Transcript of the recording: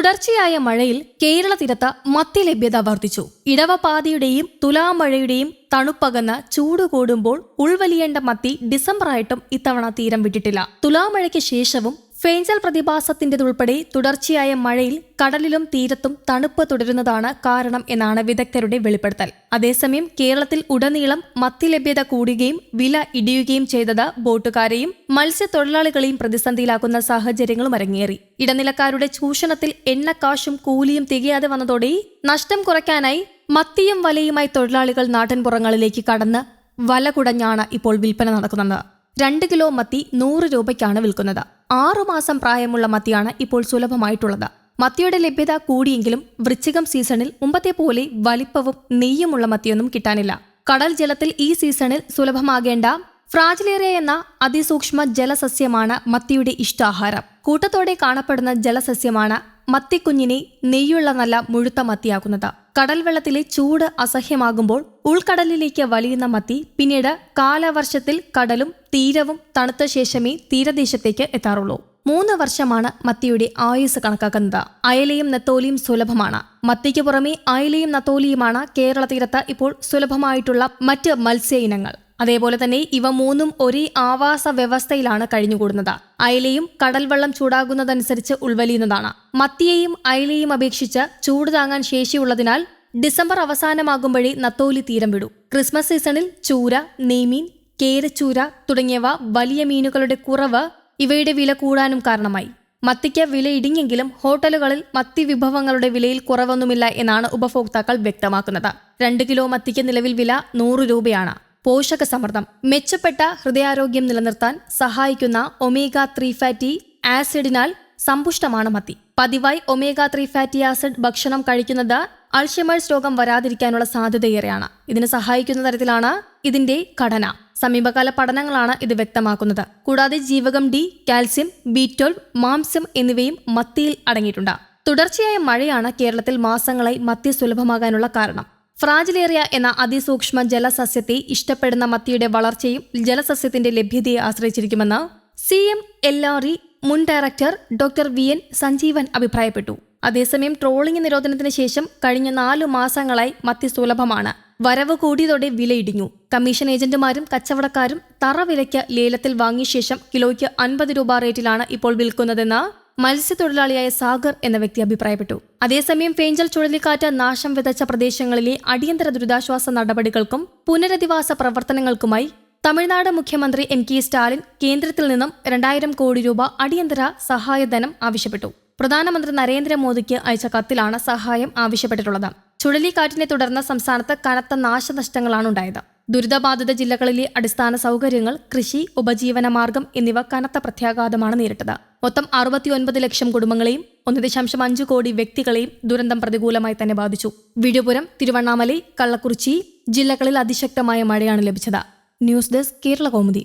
തുടർച്ചയായ മഴയിൽ കേരള തീരത്ത് മത്തി ലഭ്യത വർദ്ധിച്ചു. ഇടവപാതിയുടെയും തുലാമഴയുടെയും തണുപ്പകന്ന് ചൂട് കൂടുമ്പോൾ ഉൾവലിയേണ്ട മത്തി ഡിസംബറായിട്ടും ഇത്തവണ തീരം വിട്ടിട്ടില്ല. തുലാമഴയ്ക്ക് ശേഷവും ഫേഞ്ചൽ പ്രതിഭാസത്തിന്റെതുൾപ്പെടെ തുടർച്ചയായ മഴയിൽ കടലിലും തീരത്തും തണുപ്പ് തുടരുന്നതാണ് കാരണം എന്നാണ് വിദഗ്ധരുടെ വെളിപ്പെടുത്തൽ. അതേസമയം കേരളത്തിൽ ഉടനീളം മത്തി ലഭ്യത കൂടുകയും വില ഇടിയുകയും ചെയ്തത് ബോട്ടുകാരെയും മത്സ്യത്തൊഴിലാളികളെയും പ്രതിസന്ധിയിലാക്കുന്ന സാഹചര്യങ്ങളും അരങ്ങേറി. ഇടനിലക്കാരുടെ ചൂഷണത്തിൽ എണ്ണക്കാശും കൂലിയും തികയാതെ വന്നതോടെ നഷ്ടം കുറയ്ക്കാനായി മത്തിയും വലയുമായി തൊഴിലാളികൾ നാട്ടിൻപുറങ്ങളിലേക്ക് കടന്ന് വല കുടഞ്ഞാണ് ഇപ്പോൾ വിൽപ്പന നടക്കുന്നത്. രണ്ട് കിലോ മത്തി നൂറ് രൂപയ്ക്കാണ് വിൽക്കുന്നത്. ആറുമാസം പ്രായമുള്ള മത്തിയാണ് ഇപ്പോൾ സുലഭമായിട്ടുള്ളത്. മത്തിയുടെ ലഭ്യത കൂടിയെങ്കിലും വൃശ്ചികം സീസണിൽ മുമ്പത്തെ പോലെ വലിപ്പവും നെയ്യുമുള്ള മത്തിയൊന്നും കിട്ടാനില്ല. കടൽ ജലത്തിൽ ഈ സീസണിൽ സുലഭമാകേണ്ട ഫ്രാജിലേറിയ എന്ന അതിസൂക്ഷ്മ ജലസസ്യമാണ് മത്തിയുടെ ഇഷ്ടാഹാരം. കൂട്ടത്തോടെ കാണപ്പെടുന്ന ജലസസ്യമാണ് മത്തിക്കുഞ്ഞിനെ നെയ്യുള്ള നല്ല മുഴുത്ത മത്തിയാക്കുന്നത്. കടൽ വെള്ളത്തിലെ ചൂട് അസഹ്യമാകുമ്പോൾ ഉൾക്കടലിലേക്ക് വലിയുന്ന മത്തി പിന്നീട് കാലവർഷത്തിൽ കടലും തീരവും തണുത്ത ശേഷമേ തീരദേശത്തേക്ക് എത്താറുള്ളൂ. മൂന്ന് വർഷമാണ് മത്തിയുടെ ആയുസ് കണക്കാക്കുന്നത്. അയലയും നത്തോലിയും സുലഭമാണ്. മത്തിക്ക് പുറമെ അയലയും നത്തോലിയുമാണ് കേരള തീരത്ത് ഇപ്പോൾ സുലഭമായിട്ടുള്ള മറ്റ് മത്സ്യ ഇനങ്ങൾ. അതേപോലെ തന്നെ ഇവ മൂന്നും ഒരേ ആവാസ വ്യവസ്ഥയിലാണ് കഴിഞ്ഞുകൂടുന്നത്. അയലയും കടൽവെള്ളം ചൂടാകുന്നതനുസരിച്ച് ഉൾവലിയുന്നതാണ്. മത്തിയെയും അയലയും അപേക്ഷിച്ച് ചൂട് താങ്ങാൻ ശേഷിയുള്ളതിനാൽ ഡിസംബർ അവസാനമാകുമ്പോഴേ നത്തോലി തീരം വിടൂ. ക്രിസ്മസ് സീസണിൽ ചൂര നെയ്മീൻ കേരച്ചൂര തുടങ്ങിയവ വലിയ മീനുകളുടെ കുറവ് ഇവയുടെ വില കൂടാനും കാരണമായി. മത്തിക്ക് വില ഇടിഞ്ഞെങ്കിലും ഹോട്ടലുകളിൽ മത്തി വിഭവങ്ങളുടെ വിലയിൽ കുറവൊന്നുമില്ല എന്നാണ് ഉപഭോക്താക്കൾ വ്യക്തമാക്കുന്നത്. രണ്ട് കിലോ മത്തിക്ക് നിലവിൽ വില നൂറ് രൂപയാണ്. പോഷക സമ്മർദ്ദം മെച്ചപ്പെട്ട ഹൃദയാരോഗ്യം നിലനിർത്താൻ സഹായിക്കുന്ന ഒമേഗ ത്രീ ഫാറ്റി ആസിഡിനാൽ സമ്പുഷ്ടമാണ് മത്തി. പതിവായി ഒമേഗ ത്രീ ഫാറ്റി ആസിഡ് ഭക്ഷണം കഴിക്കുന്നത് അൾഷിമേഴ്സ് രോഗം വരാതിരിക്കാനുള്ള സാധ്യതയേറെയാണ്. ഇതിന് സഹായിക്കുന്ന തരത്തിലാണ് ഇതിന്റെ ഘടന. സമീപകാല പഠനങ്ങളാണ് ഇത് വ്യക്തമാക്കുന്നത്. കൂടാതെ ജീവകം ഡി കാൽസ്യം ബി ട്വൽവ് മാംസ്യം എന്നിവയും മത്തിയിൽ അടങ്ങിയിട്ടുണ്ട്. തുടർച്ചയായ മഴയാണ് കേരളത്തിൽ മാസങ്ങളായി മത്തി സുലഭമാകാനുള്ള കാരണം. ഫ്രാജിലേറിയ എന്ന അതിസൂക്ഷ്മ ജലസസ്യത്തെ ഇഷ്ടപ്പെടുന്ന മത്തിയുടെ വളർച്ചയും ജലസസ്യത്തിന്റെ ലഭ്യതയെ ആശ്രയിച്ചിരിക്കുമെന്ന് C M L R E മുൻ director doctor V N Sanjeevan അഭിപ്രായപ്പെട്ടു. അതേസമയം ട്രോളിംഗ് നിരോധനത്തിന് ശേഷം കഴിഞ്ഞ നാലു മാസങ്ങളായി മത്തി സുലഭമാണ്. വരവ് കൂടിയതോടെ വിലയിടിഞ്ഞു. കമ്മീഷൻ ഏജന്റുമാരും കച്ചവടക്കാരും തറ വിലയ്ക്ക് ലേലത്തിൽ വാങ്ങിയ ശേഷം കിലോയ്ക്ക് അൻപത് രൂപ റേറ്റിലാണ് ഇപ്പോൾ വിൽക്കുന്നതെന്ന് മത്സ്യത്തൊഴിലാളിയായ സാഗർ എന്ന വ്യക്തി അഭിപ്രായപ്പെട്ടു. അതേസമയം ഫേഞ്ചൽ ചുഴലിക്കാറ്റ് നാശം വിതച്ച പ്രദേശങ്ങളിലെ അടിയന്തര ദുരിതാശ്വാസ നടപടികൾക്കും പുനരധിവാസ പ്രവർത്തനങ്ങൾക്കുമായി തമിഴ്നാട് മുഖ്യമന്ത്രി എം കെ സ്റ്റാലിൻ കേന്ദ്രത്തിൽ നിന്നും രണ്ടായിരം കോടി രൂപ അടിയന്തര സഹായധനം ആവശ്യപ്പെട്ടു. പ്രധാനമന്ത്രി നരേന്ദ്രമോദിക്ക് അയച്ച കത്തിലാണ് സഹായം ആവശ്യപ്പെട്ടിട്ടുള്ളത്. ചുഴലിക്കാറ്റിനെ തുടർന്ന് സംസ്ഥാനത്ത് കനത്ത നാശനഷ്ടങ്ങളാണ് ഉണ്ടായത് ദുരിതബാധിത ജില്ലകളിലെ അടിസ്ഥാന സൗകര്യങ്ങൾ കൃഷി ഉപജീവന മാർഗം എന്നിവ കനത്ത പ്രത്യാഘാതമാണ് നേരിട്ടത്. മൊത്തം അറുപത്തിയൊൻപത് ലക്ഷം കുടുംബങ്ങളെയും ഒന്ന് ദശാംശം അഞ്ച് കോടി വ്യക്തികളെയും ദുരന്തം പ്രതികൂലമായി തന്നെ ബാധിച്ചു. വിഴുപുരം തിരുവണ്ണാമലൈ കള്ളക്കുറിച്ചി ജില്ലകളിൽ അതിശക്തമായ മഴയാണ് ലഭിച്ചത്. News desk Kerala Kaumudi